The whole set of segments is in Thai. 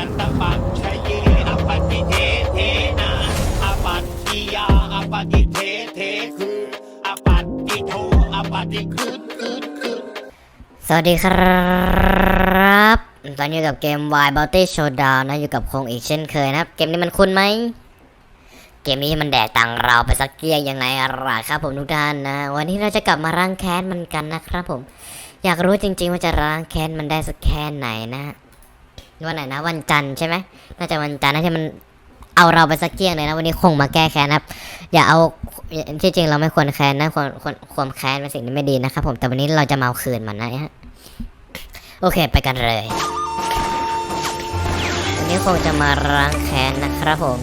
นันตปัจชเยอปฏิเทเทนะอปัตติยาอปฏิเทเทคืออปัตติโทอปฏิคืนคืนคืนสวัสดีครับ ตอนนี้อยู่กับเกม Wild Bounty Showdown นะอยู่กับคงอีกเช่นเคยนะครับ เกมนี้มันคุ้นไหมเกมนี้มันแดกตังเราไปสักเกียยังไงอะล่ะครับผมทุกท่านนะ วันนี้เราจะกลับมาร่างแค้นมันกันนะครับผม อยากรู้จริง ๆ ว่าจะร่างแค้นมันได้สักแค่ไหนนะ วันไหนนะ วันจันทร์ใช่ไหมน่าจะวันจันทร์นะที่มันเอาเราไปสักเกียงเลยนะวันนี้คงมาแก้แค้นครับ อย่าเอาที่จริงเราไม่ควรแค้นนะควรควรควมแค้นเป็นสิ่งที่ไม่ดีนะครับผมแต่วันนี้เราจะมาเอาคืนมันนะฮะโอเคไปกันเลยวันนี้คงจะมาล้างแค้นนะครับผม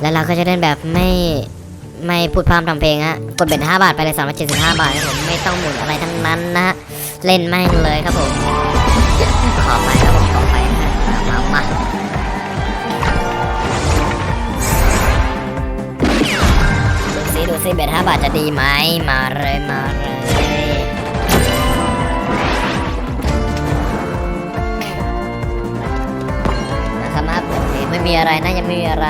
แล้วเราก็จะเล่นแบบไม่ไม่พูดพร่ำทำเพลงฮะกดเบ็ด5บาทไปเลย375 บาทครับผมไม่ต้องหมุนอะไรทั้งนั้นนะฮะเล่นแม่งเลยครับผมขอไป มาดูซิดูซิเบ็ด5บาทจะดีไหมมาเลยมาเลยนะครับโอเคไม่มีอะไรนะยังไม่มีอะไร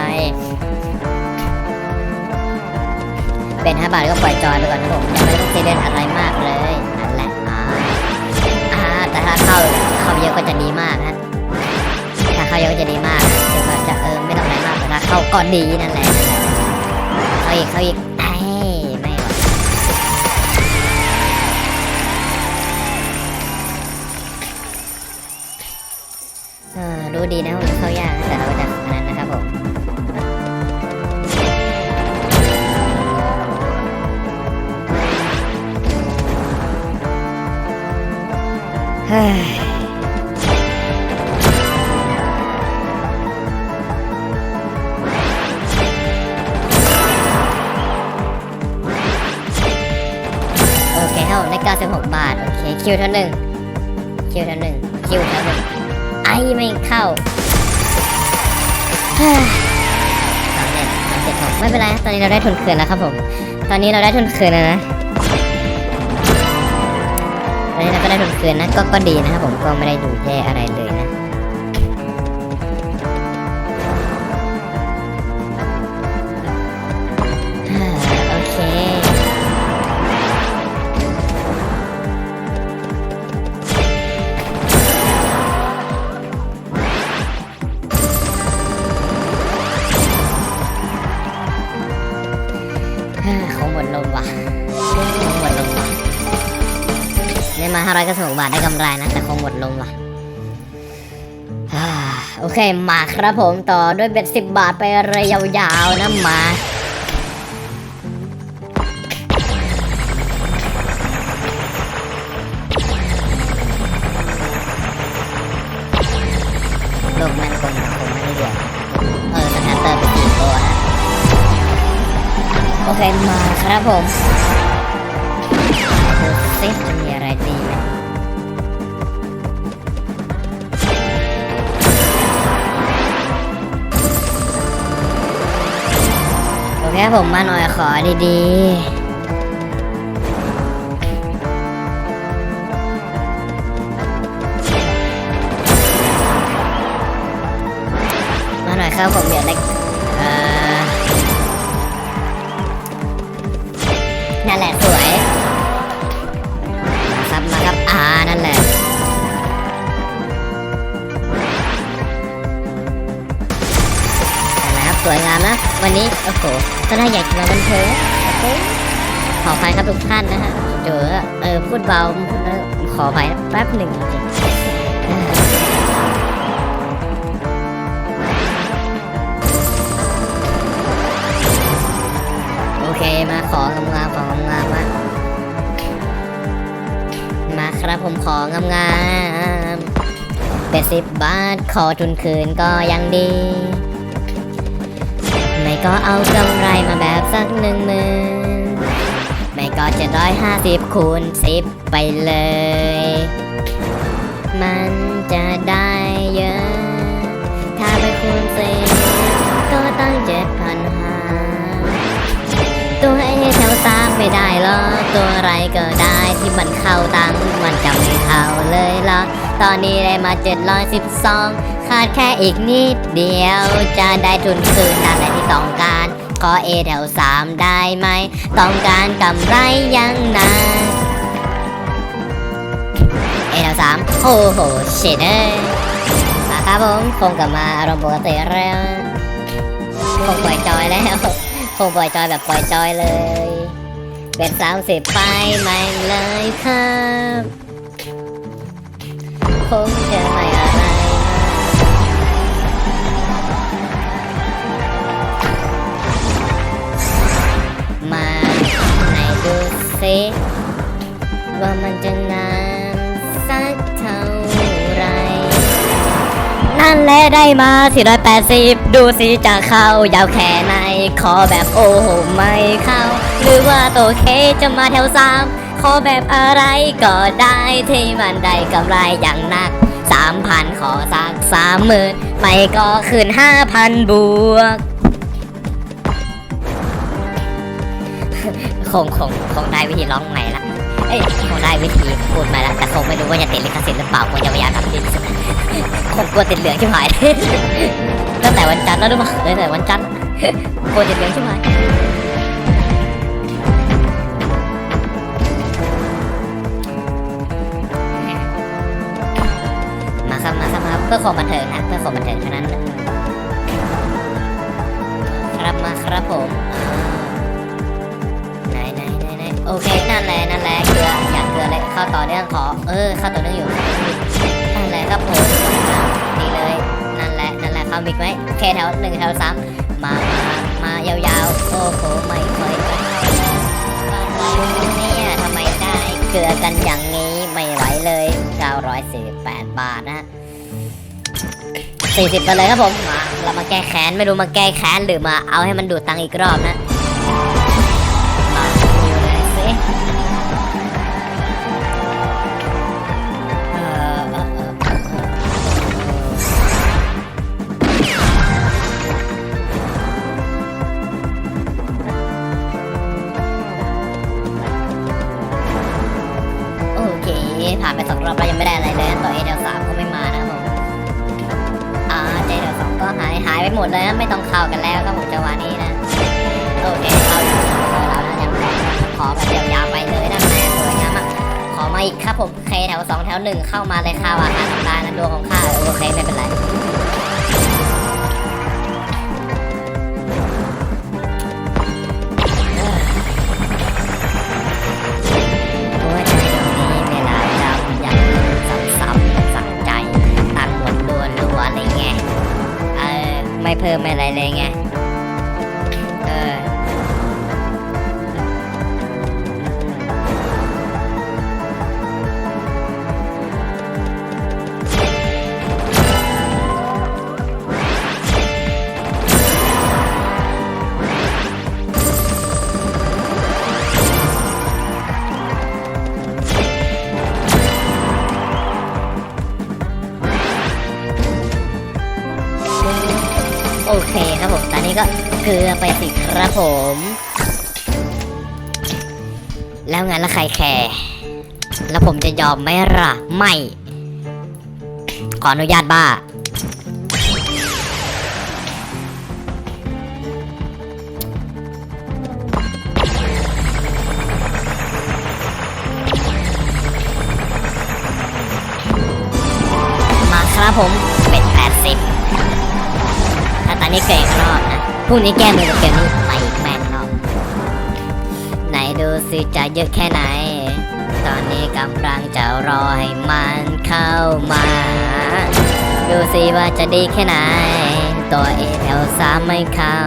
เป็น5บาทก็ปล่อยจอยไปก่อนนะผมยังไม่ต้องซีเรียสอะไรมากเลยนั่นแหละอ่าอ่าแต่ถ้าเข้าเข้าเยอะก็จะดีมากนะาเขาเยอะก็จะดีมากถึงว่าจะเออไม่ต้องอะไรมากแต่ถ้าเข้าก็ดีนั่นแหละเข้าอีกเข้าอีกไอ้ไม่เออรู้ดีนะว่าเข้ายากแต่เราก็จะนั้นนะครับผมเฮ้ย ครับผมได้96บาท โอเค คิวเท่าหนึ่งคิวเท่าหนึ่งคิวเท่าหนึ่งไอ้ไม่เข้าสามเจ็ดสามเจ็ดหกไม่เป็นไรตอนนี้เราได้ทุนคืนแล้วครับผม ตอนนี้เราได้ทุนคืนแล้วนะตอนนี้เราก็ได้ทุนคืนนะก็ก็ดีนะครับผมก็ไม่ได้ดูแย่อะไรเลยนะ ได้มา500ก็สบาทได้กำไรนะ แต่คงหมดลงว่ะโอเคมาครับผมต่อด้วยเบ็ด10บาทไปเลยยาวๆนะมาโลกแม่นคงคงไม่ได้เดีเออสแตนเตอร์ไปกี่ตัวฮะโอเคมาครับผมดูสิ ผมมาหน่อยขอดีๆมาหน่อยครับผมอยากได้ วันนี้โอ้โหก็น่าอยากมาบันเทิงโอขออภัยครับทุกท่านนะฮะเจอเออพูดเบาขออภัยแป๊บหนึ่งจริงโอเคมาของงามของงามมามาครับผมของงามเป็นสิบบาทขอทุนคืนก็ยังดี ก็เอากำไรมาแบบสักหนึ่งหมื่นไม่ก็จะร้อยห้าสิบคูณสิบไปเลย มันจะได้เยอะ ถ้าไปคูณสิบก็ตั้งเจ็ดพันห้าตัวไอ้แถวตามไม่ได้หรอกตัวอะไรก็ได้ที่มันเข้าตังค์มันจะไม่เข้าเลยหรอ ตอนนี้ได้มา712 ขาดแค่อีกนิดเดียว จะได้ทุนคืนนั่นแหละที่ต้องการ ขอเอแถวสามได้ไหม ต้องการกำไรยังนานเอแถวสามโอ้โหเชดเดอร์มาครับผมคงกลับมาอารมณ์ปกติแล้วคงปล่อยจอยแล้ว คงปล่อยจอยแบบปล่อยจอยเลยเป็นสามสิบไปไม่เลยครับคงจะไม่ สิว่ามันจะนานสักเท่าไร นั่นแหละได้มา 480 ดูสิจะเข้ายาวแค่ไหนขอแบบโอ้โหไม่เข้า หรือว่าตัวเคจะมาแถวสามขอแบบอะไรก็ได้ที่มันได้กำไรอย่างหนัก3,000ขอสักสามหมื่นไม่ก็คืน5,000บวก งคงคงได้วิธีร้องใหม่ละเอ้ยคงได้วิธีพูดใหม่ละแต่คงไม่รู้ว่าจะติดลิขสิทธิ์หรือเปล่าคงจะพยายามทำดีที่สุดคงกลัวติดเหลืองชิบหายตั้งแต่วันจันทร์แล้วด้วยมั้งตั้งแต่วันจันทร์กลัวติดเหลืองชิบหายมาครับมาครับมาครับเพื่อความบันเทิงนะเพื่อความบันเทิงเท่านั้นครับมาครับผม โอเค นั่นแหละ นั่นแหละ เกลือ อยากเกลือเลย เข้าต่อเนื่องขอ เออ เข้าต่อเนื่องอยู่ นั่นแหละครับผมอ่านี่เลย นั่นแหละ นั่นแหละเข้ามิกไหมโอเคแถวหนึ่งแถวสามมา มามายาวๆ โอ้โห ไม่เคยจะเข้าเนี่ยทำไมได้ เกลือกันอย่างนี้ไม่ไหวเลย 948 บาทนะ40ไปเลยครับผม มา เรามาแก้แค้น ไม่รู้มาแก้แค้นหรือมาเอาให้มันดูดตังค์อีกรอบนะ หายหายไปหมดเลยนะไม่ต้องเข้ากันแล้วครับผมจังหวะนี้นะโอเคเข้าอยู่เรานะยังไงขอแบบยาวๆไปเลยนะแม่สวยงามากขอมาอีกครับผมเคแถวสองแถวหนึ่งเข้ามาเลยค่ะว่าค่าทำลายนะดวงของข้าโอเคไม่เป็นไร เพิ่มไม่ โอเคครับผมตอนนี้ก็เกลือไปสิครับผม แล้วไงแล้วใครแคร์แล้วผมจะยอมไหมล่ะ ไม่ ขออนุญาตบ้า มาครับผม เป็น80ถ้าตอนนี้เก่งรอบนะพรุ่งนี้แก้มือกับเกมนี้ไปอีกแม่นรอบไหนดูสิจะเยอะแค่ไหน ตอนนี้กำลังจะรอให้มันเข้ามา ดูสิว่าจะดีแค่ไหน ตัวเอแถวสามไม่เข้า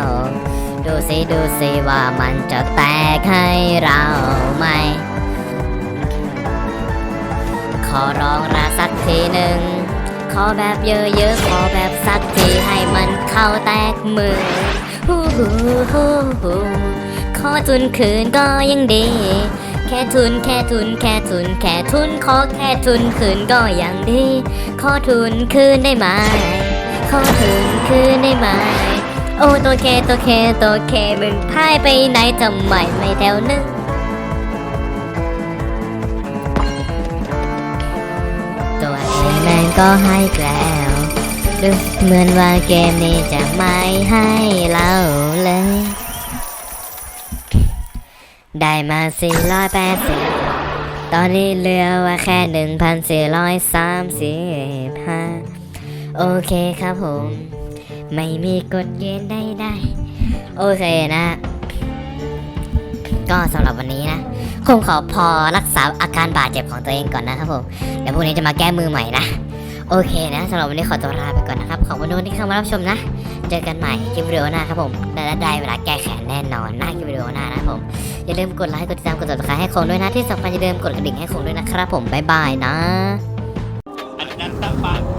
ดูสิดูสิว่ามันจะแตกให้เราไหมขอร้องราสักทีหนึ่ง ขอแบบเยอะๆ ขอแบบสักทีให้มันเข้าแตกมือฮู้ฮู้ฮู้ฮู้ขอทุนคืนก็ยังดี แค่ทุนแค่ทุนแค่ทุนแค่ทุนขอแค่ทุนคืนก็ยังดี ขอทุนคืนได้ไหม ขอทุนคืนได้ไหม โอ้ตัวเคตัวเคตัวเคมึงพายไปไหนทำไมไม่แถวหนึง ก็ให้แล้วดูเหมือนว่าเกมนี้จะไม่ให้เราเลย ได้มา 480 ตอนนี้เหลือว่าแค่ 1,435 โอเคครับผม ไม่มีกฎเกณฑ์ใดๆโอเคนะ ก็สำหรับวันนี้นะคงขอพอรักษาอาการบาดเจ็บของตัวเองก่อนนะครับผม เดี๋ยวพรุ่งนี้จะมาแก้มือใหม่นะ โอเคนะสำหรับวันนี้ขอตัวลาไปก่อนนะครับ ขอบคุณทุกคนที่เข้ามารับชมนะ เจอกันใหม่คลิปวิดีโอหน้าครับผมและได้เวลาแก้แขนแน่นอนหน้าคลิปวิดีโอหน้านะครับผมอย่าลืมกดไลค์กดติดตามกด subscribe ให้คงด้วยนะที่สำคัญอย่าลืมกดกระดิ่งให้คงด้วยนะครับผมบ๊ายบายนะอนันตปัจชัย